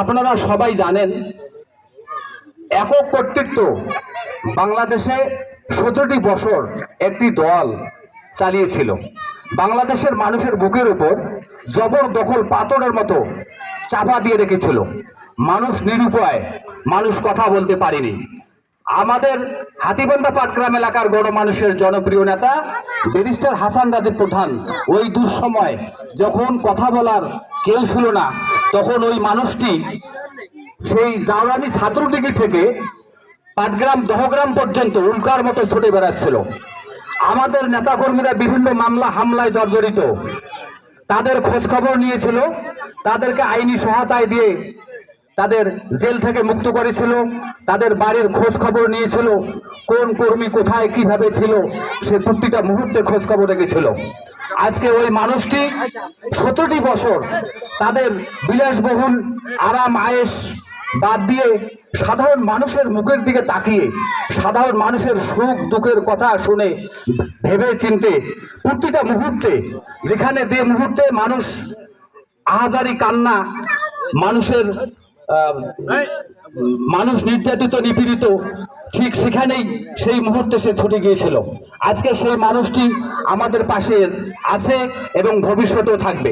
আপনারা সবাই জানেন, একক কর্তৃত্ব বাংলাদেশে সতেরোটি বছর একটি দল চালিয়েছিল। বাংলাদেশের মানুষের বুকের উপর জবরদখল পাথরের মতো চাপা দিয়ে রেখেছিল। মানুষ নিরুপায়, মানুষ কথা বলতে পারেনি। আমাদের হাতিবান্ধা পাটগ্রাম এলাকার গণ মানুষের জনপ্রিয় নেতা ব্যারিস্টার হাসান রাজী প্রধান ওই দুঃসময় যখন কথা বলার কেউ ছিল না তখন ওই মানুষটি সেই জাওরানি ছাত্রডিগি থেকে পাটগ্রাম, দহগ্রাম পর্যন্ত উল্কার মতো ছুটে বেড়াচ্ছিল। আমাদের নেতাকর্মীরা বিভিন্ন মামলা, হামলায় জর্জরিত। তাদের খোঁজ খবর নিয়েছিল, তাদেরকে আইনি সহায়তায় দিয়ে তাদের জেল থেকে মুক্ত করেছিল, তাদের বাড়ির খবর নিয়েছিল, কোন কর্মী কোথায়, কীভাবে ছিল, সে প্রতিটা মুহূর্তে খোঁজ খবর রেখেছিল। আজকে ওই মানুষটি সতেরোটি বছর তাদের বিলাসবহুল আরাম আয়েস বাদ দিয়ে সাধারণ মানুষের মুখের দিকে তাকিয়ে, সাধারণ মানুষের সুখ দুঃখের কথা শুনে ভেবে চিনতে প্রতিটা মুহূর্তে, যেখানে যে মুহূর্তে মানুষ আহাজারি কান্না, মানুষের মানুষ নির্যাতিত, নিপীড়িত, ঠিক সেখানেই সেই মুহূর্তে সে ছুটে গিয়েছিল। আজকে সেই মানুষটি আমাদের পাশে আছে এবং ভবিষ্যতেও থাকবে।